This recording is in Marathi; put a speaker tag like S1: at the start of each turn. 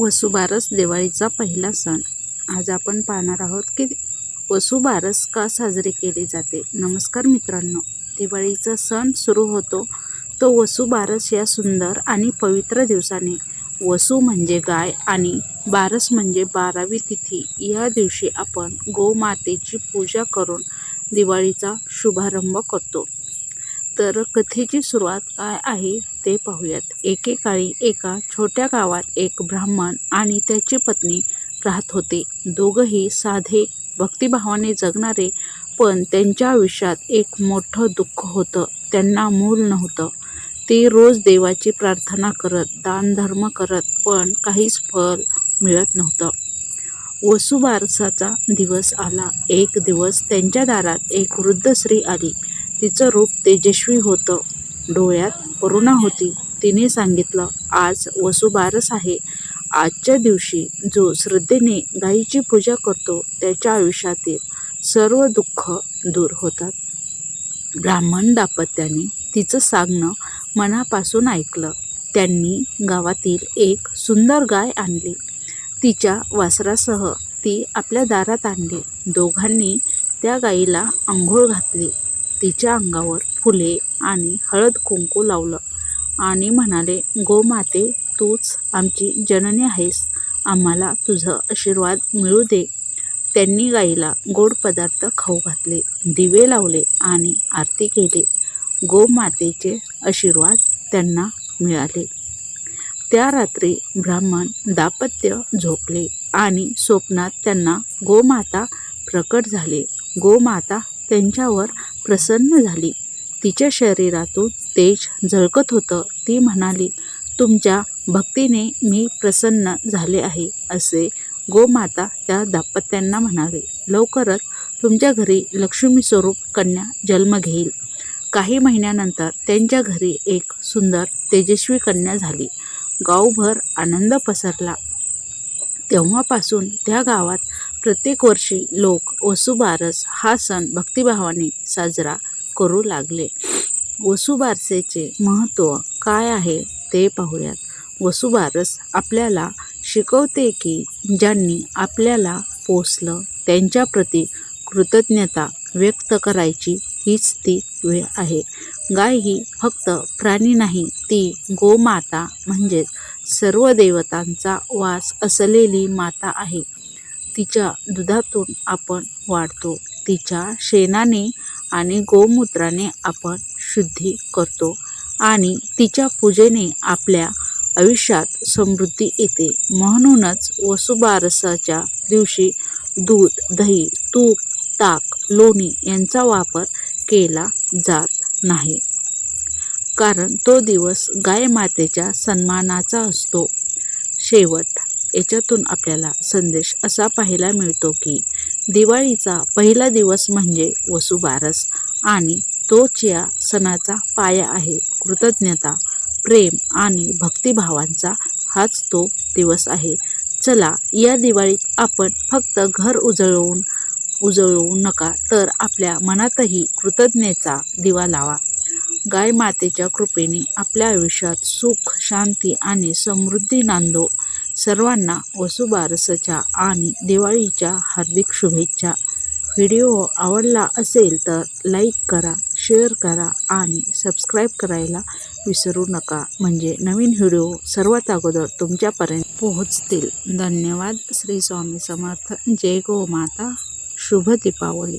S1: वसुबारस दिवाळीचा पहिला सण. आज आपण पाहणार आहोत की वसुबारस का साजरे केले जाते. नमस्कार मित्रांनो दिवाळीचा सण सुरू होतो. तो वसुबारस या सुंदर आणि पवित्र दिवसाने. वसू म्हणजे गाय आणि बारस म्हणजे बारावी तिथी. या दिवशी आपण गोमातेची पूजा करून दिवाळीचा शुभारंभ करतो. तर कथेची सुरुवात काय आहे ते पाहूयात. एकेकाळी एका छोट्या गावात एक ब्राह्मण आणि त्याची पत्नी राहत होते. दोघंही साधे भक्तिभावाने जगणारे पण त्यांच्या आयुष्यात एक मोठं दुःख होतं. त्यांना मूल नव्हतं. ते रोज देवाची प्रार्थना करत दानधर्म करत पण काहीच फल मिळत नव्हतं. वसुबारसाचा दिवस आला. एक दिवस त्यांच्या दारात एक वृद्ध स्त्री आली. तिचं रूप तेजस्वी होतं. डोळ्यात करुणा होती. तिने सांगितलं आज वसुबारस आहे. आजच्या दिवशी जो श्रद्धेने गायीची पूजा करतो त्याच्या आयुष्यातील सर्व दुःख दूर होतात. ब्राह्मण दाम्पत्याने तिचं सांगणं मनापासून ऐकलं. त्यांनी गावातील एक सुंदर गाय आणली. तिच्या वासरासह ती आपल्या दारात आणली. दोघांनी त्या गाईला आंघोळ घातली. तिच्या अंगावर फुले आणि हळद कुंकू लावलं. आणि म्हणाले गोमाते तूच आमची जननी आहेस. आम्हाला तुझं आशीर्वाद मिळू दे. त्यांनी गाईला गोड पदार्थ खाऊ घातले दिवे लावले आणि आरती केली. गोमातेचे आशीर्वाद त्यांना मिळाले. त्या रात्री ब्राह्मण दाम्पत्य झोपले आणि स्वप्नात त्यांना गोमाता प्रकट झाली. गोमाता त्यांच्यावर प्रसन्न झाली. तिच्या शरीरातून तेज झळकत होतं. ती म्हणाली तुमच्या भक्तीने मी प्रसन्न झाले आहे असे गोमाता त्या दाम्पत्यांना म्हणाले. लवकरच तुमच्या घरी लक्ष्मी स्वरूप कन्या जन्म घेईल. काही महिन्यानंतर त्यांच्या घरी एक सुंदर तेजस्वी कन्या झाली. गावभर आनंद पसरला. तेव्हापासून त्या गावात प्रत्येक वर्षी लोक वसुबारस हा सण भक्तिभावाने साजरा करू लागले. वसुबारसेचे महत्त्व काय आहे ते पाहूयात. वसुबारस आपल्याला शिकवते की ज्यांनी आपल्याला पोसलं त्यांच्याप्रती कृतज्ञता व्यक्त करायची हीच ती वेळ आहे. गाय ही फक्त प्राणी नाही ती गोमाता म्हणजेच सर्व देवतांचा वास असलेली माता आहे. तिच्या दुधातून आपण वाढतो. तिच्या शेणाने आणि गोमूत्राने आपण शुद्धी करतो आणि तिच्या पूजेने आपल्या आयुष्यात समृद्धी येते. म्हणूनच वसुबारसाच्या दिवशी दूध दही तूप ताक लोणी यांचा वापर केला जात नाही. कारण तो दिवस गायमातेच्या सन्मानाचा असतो. शेवट याच्यातून आपल्याला संदेश असा पाहायला मिळतो की दिवाळीचा पहिला दिवस म्हणजे वसुबारस आणि तोच या सणाचा पाया आहे. कृतज्ञता प्रेम आणि भक्तिभावांचा हाच तो दिवस आहे. चला या दिवाळीत आपण फक्त घर उजळवून उजळवू नका तर आपल्या मनातही कृतज्ञतेचा दिवा लावा. गाय मातेच्या कृपेने आपल्या आयुष्यात सुख शांती आणि समृद्धी नांदो. सर्वांना वसुबारसच्या आणि दिवाळीच्या हार्दिक शुभेच्छा. व्हिडिओ आवडला असेल तर लाईक करा शेअर करा आणि सबस्क्राईब करायला विसरू नका. म्हणजे नवीन व्हिडिओ सर्वात अगोदर तुमच्यापर्यंत पोहोचतील. धन्यवाद. श्री स्वामी समर्थ. जय गो माता. शुभ दीपावली.